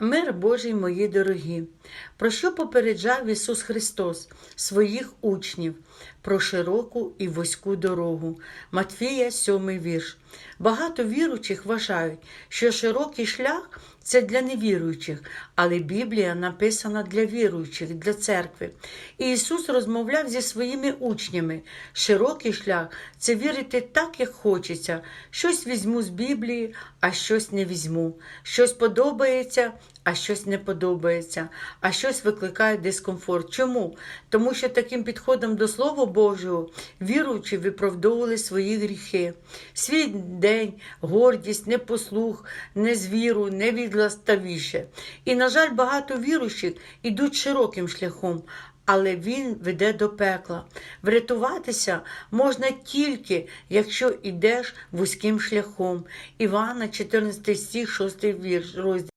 Мир Божий, мої дорогі, про що попереджав Ісус Христос своїх учнів про широку і вузьку дорогу. Матфія, 7 вірш. Багато віручих вважають, що широкий шлях це для невіруючих, але Біблія написана для віруючих, для церкви. І Ісус розмовляв зі своїми учнями. Широкий шлях це вірити так, як хочеться. Щось візьму з Біблії, а щось не візьму. Щось подобається, а щось не подобається, а щось викликає дискомфорт. Чому? Тому що таким підходом до Слова Божого віруючі виправдовували свої гріхи, свій день, гордість, непослух, незвіру, невідластавіше. І, на жаль, багато віруючих ідуть широким шляхом. Але він веде до пекла. Врятуватися можна тільки, якщо йдеш вузьким шляхом. Івана, 14 стих, 6 вірш розділ.